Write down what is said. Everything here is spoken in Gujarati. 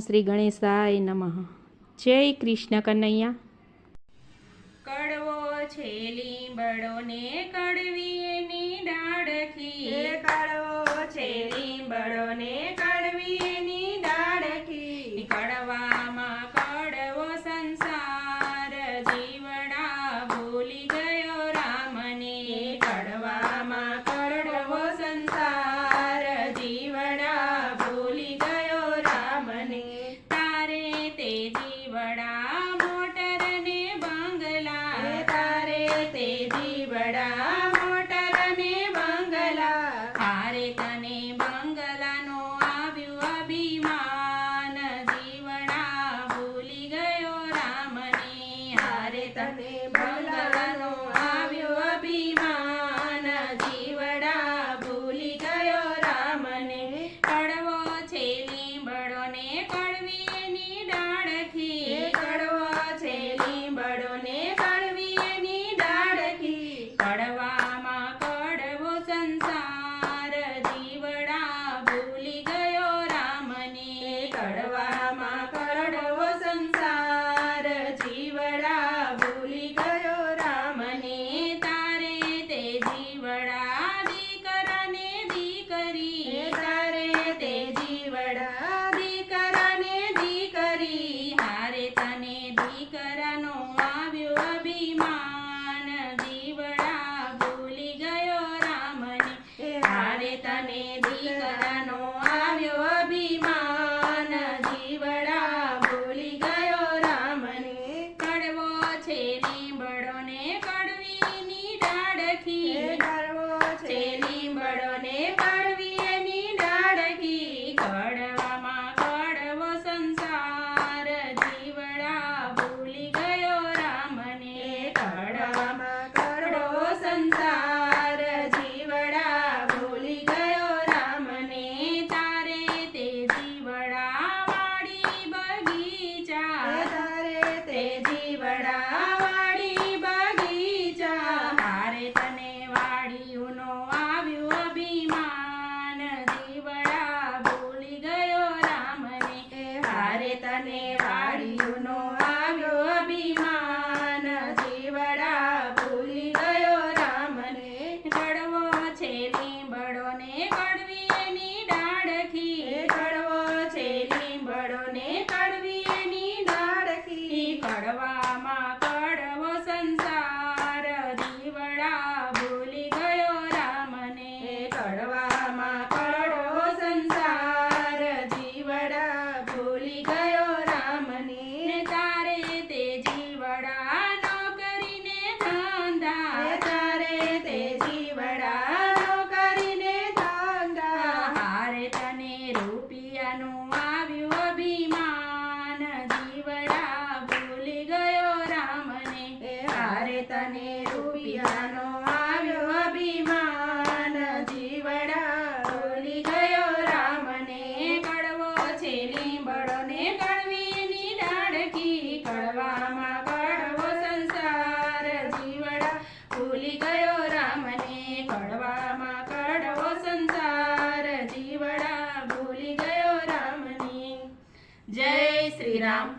શ્રી ગણેશાય નમઃ. જય કૃષ્ણ કનૈયા. કડવો છે લીંબડો ને કડવી ની ડાળખી કડવો છે લીંબડો ને Amen. திருவட તને રૂપિયાનો આવ્યો અભિમાન. જીવડા બોલી ગયો રામને કડવો છે, લીંબડોને કડવીની ડાળકી કડવામાં કડવો સંસાર. જીવડા ભૂલી ગયો રામને કડવામાં કડવો સંસાર. જીવડા ભૂલી ગયો રામની. જય શ્રી રામ.